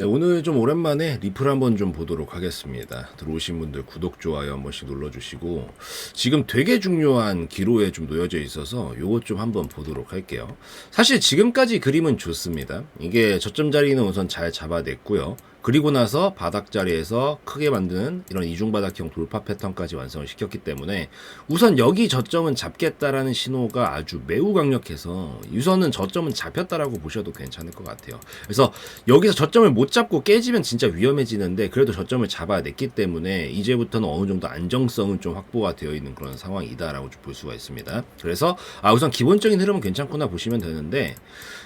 네, 오늘 좀 오랜만에 리플 한번 좀 보도록 하겠습니다. 들어오신 분들 구독, 좋아요 한 번씩 눌러주시고 지금 되게 중요한 기로에 좀 놓여져 있어서 요것 좀 한번 보도록 할게요. 사실 지금까지 그림은 좋습니다. 이게 저점 자리는 우선 잘 잡아냈고요. 그리고 나서 바닥 자리에서 크게 만드는 이런 이중바닥형 돌파 패턴까지 완성을 시켰기 때문에 우선 여기 저점은 잡겠다라는 신호가 아주 매우 강력해서 우선은 저점은 잡혔다라고 보셔도 괜찮을 것 같아요. 그래서 여기서 저점을 못 잡고 깨지면 진짜 위험해지는데 그래도 저점을 잡아냈기 때문에 이제부터는 어느 정도 안정성은 좀 확보가 되어 있는 그런 상황이다라고 좀볼 수가 있습니다. 그래서 아 우선 기본적인 흐름은 괜찮구나 보시면 되는데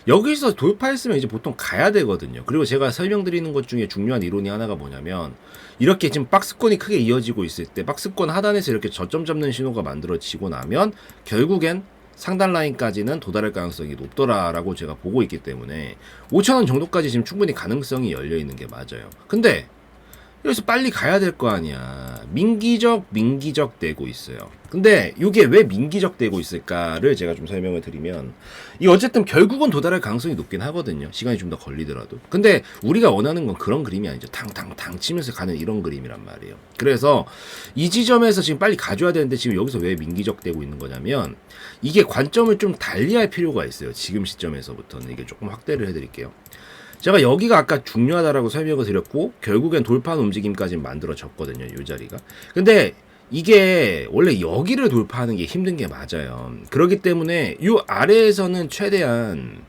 여기서 돌파했으면 이제 보통 가야 되거든요. 그리고 제가 설명드리는 것 중에 중요한 이론이 하나가 뭐냐면 이렇게 지금 박스권이 크게 이어지고 있을 때 박스권 하단에서 이렇게 저점 잡는 신호가 만들어지고 나면 결국엔 상단 라인까지는 도달할 가능성이 높더라라고 제가 보고 있기 때문에 5천원 정도까지 지금 충분히 가능성이 열려 있는 게 맞아요. 근데 여기서 빨리 가야 될 거 아니야. 민기적, 민기적 되고 있어요. 근데 이게 왜 민기적 되고 있을까를 제가 좀 설명을 드리면 이 어쨌든 결국은 도달할 가능성이 높긴 하거든요. 시간이 좀 더 걸리더라도. 근데 우리가 원하는 건 그런 그림이 아니죠. 탕탕탕 치면서 가는 이런 그림이란 말이에요. 그래서 이 지점에서 지금 빨리 가져야 되는데 지금 여기서 왜 민기적 되고 있는 거냐면 이게 관점을 좀 달리할 필요가 있어요. 지금 시점에서부터는 이게 조금 확대를 해드릴게요. 제가 여기가 아까 중요하다라고 설명을 드렸고 결국엔 돌파한 움직임까지 만들어졌거든요. 이 자리가. 근데 이게 원래 여기를 돌파하는 게 힘든 게 맞아요. 그렇기 때문에 이 아래에서는 최대한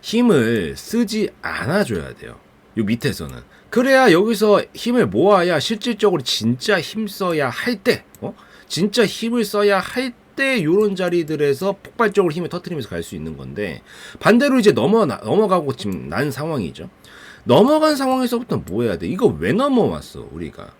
힘을 쓰지 않아줘야 돼요. 요 밑에서는. 그래야 여기서 힘을 모아야 실질적으로 진짜 힘 써야 할 때, 어? 진짜 힘을 써야 할 때 요런 자리들에서 폭발적으로 힘을 터트리면서 갈 수 있는 건데 반대로 이제 넘어 넘어가고 지금 난 상황이죠. 넘어간 상황에서부터 뭐 해야 돼? 이거 왜 넘어왔어, 우리가?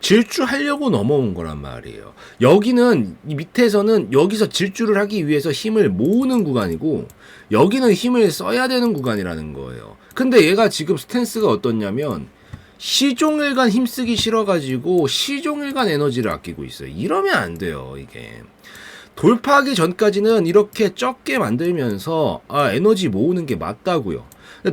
질주하려고 넘어온 거란 말이에요. 여기는 이 밑에서는 여기서 질주를 하기 위해서 힘을 모으는 구간이고 여기는 힘을 써야 되는 구간이라는 거예요. 근데 얘가 지금 스탠스가 어떻냐면 시종일관 힘쓰기 싫어가지고 시종일관 에너지를 아끼고 있어요. 이러면 안 돼요, 이게. 돌파하기 전까지는 이렇게 적게 만들면서 아, 에너지 모으는 게 맞다고요.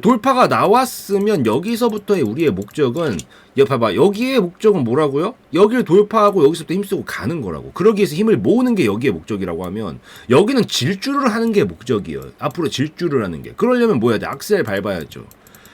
돌파가 나왔으면 여기서부터의 우리의 목적은 여 봐봐 여기의 목적은 뭐라고요? 여기를 돌파하고 여기서부터 힘쓰고 가는 거라고. 그러기 위해서 힘을 모으는 게 여기의 목적이라고 하면 여기는 질주를 하는 게 목적이에요. 앞으로 질주를 하는 게. 그러려면 뭐 해야 돼? 악셀 밟아야죠.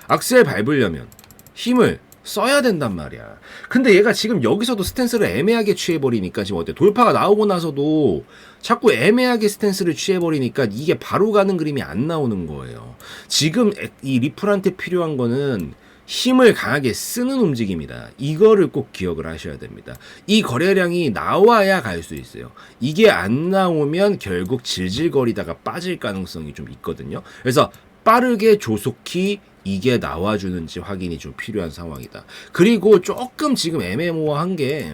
악셀 밟으려면 힘을 써야 된단 말이야. 근데 얘가 지금 여기서도 스탠스를 애매하게 취해버리니까 지금 어때? 돌파가 나오고 나서도 자꾸 애매하게 스탠스를 취해버리니까 이게 바로 가는 그림이 안 나오는 거예요. 지금 에- 이 리플한테 필요한 거는 힘을 강하게 쓰는 움직임이다. 이거를 꼭 기억을 하셔야 됩니다. 이 거래량이 나와야 갈 수 있어요. 이게 안 나오면 결국 질질거리다가 빠질 가능성이 좀 있거든요. 그래서 빠르게 조속히 이게 나와주는지 확인이 좀 필요한 상황이다. 그리고 조금 지금 애매모호한 게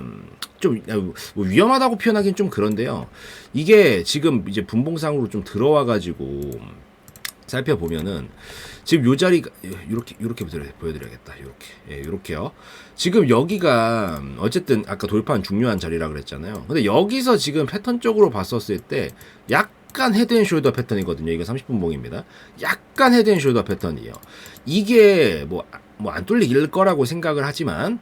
좀 위험하다고 표현하기는 좀 그런데요. 이게 지금 이제 분봉상으로 좀 들어와 가지고 살펴보면은 지금 요 자리가 이렇게 이렇게 보여드려야겠다. 이렇게 예, 이렇게요. 지금 여기가 어쨌든 아까 돌파한 중요한 자리라 그랬잖아요. 근데 여기서 지금 패턴적으로 봤었을 때 약 간 헤드앤숄더 패턴이거든요. 이게 30분 봉입니다. 약간 헤드앤숄더 패턴이에요. 이게 뭐 뭐 안 뚫릴 거라고 생각을 하지만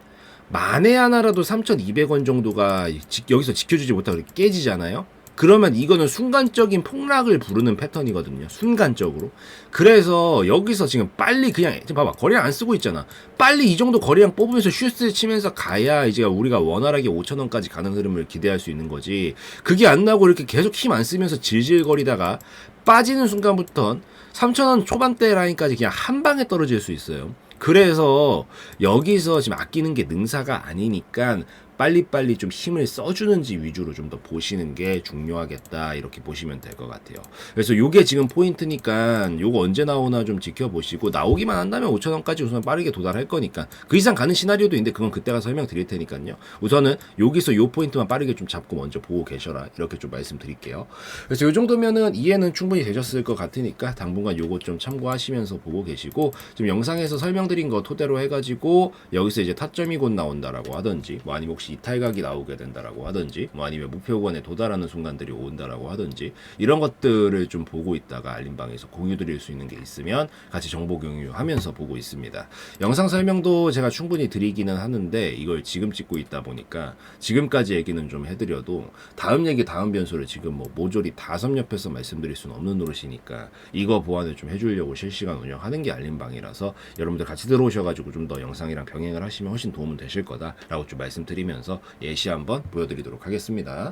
만에 하나라도 3,200원 정도가 지- 여기서 지켜주지 못하고 깨지잖아요. 그러면 이거는 순간적인 폭락을 부르는 패턴이거든요. 순간적으로. 그래서 여기서 지금 빨리 그냥 지금 봐봐 거래량 안 쓰고 있잖아. 빨리 이 정도 거래량 뽑으면서 슈스 치면서 가야 이제 우리가 원활하게 5천 원까지 가는 흐름을 기대할 수 있는 거지. 그게 안 나고 이렇게 계속 힘 안 쓰면서 질질거리다가 빠지는 순간부터 3천 원 초반대 라인까지 그냥 한 방에 떨어질 수 있어요. 그래서 여기서 지금 아끼는 게 능사가 아니니까 빨리빨리 좀 힘을 써주는지 위주로 좀 더 보시는 게 중요하겠다 이렇게 보시면 될 것 같아요. 그래서 요게 지금 포인트니까 요거 언제 나오나 좀 지켜보시고 나오기만 한다면 5천 원까지 우선 빠르게 도달할 거니까 그 이상 가는 시나리오도 있는데 그건 그때가 설명드릴 테니까요. 우선은 여기서 요 포인트만 빠르게 좀 잡고 먼저 보고 계셔라 이렇게 좀 말씀드릴게요. 그래서 요 정도면은 이해는 충분히 되셨을 것 같으니까 당분간 요거 좀 참고하시면서 보고 계시고 지금 영상에서 설명드린 거 토대로 해가지고 여기서 이제 타점이 곧 나온다라고 하든지 뭐 아니면 혹시 이 탈각이 나오게 된다라고 하든지 뭐 아니면 목표권에 도달하는 순간들이 온다라고 하든지 이런 것들을 좀 보고 있다가 알림방에서 공유 드릴 수 있는 게 있으면 같이 정보 공유하면서 보고 있습니다. 영상 설명도 제가 충분히 드리기는 하는데 이걸 지금 찍고 있다 보니까 지금까지 얘기는 좀 해드려도 다음 얘기 다음 변수를 지금 뭐 모조리 다 섭렵해서 말씀드릴 수는 없는 노릇이니까 이거 보완을 좀 해주려고 실시간 운영하는 게 알림방이라서 여러분들 같이 들어오셔가지고 좀 더 영상이랑 병행을 하시면 훨씬 도움은 되실 거다라고 좀 말씀드리면 서 예시 한번 보여드리도록 하겠습니다.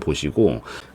보시고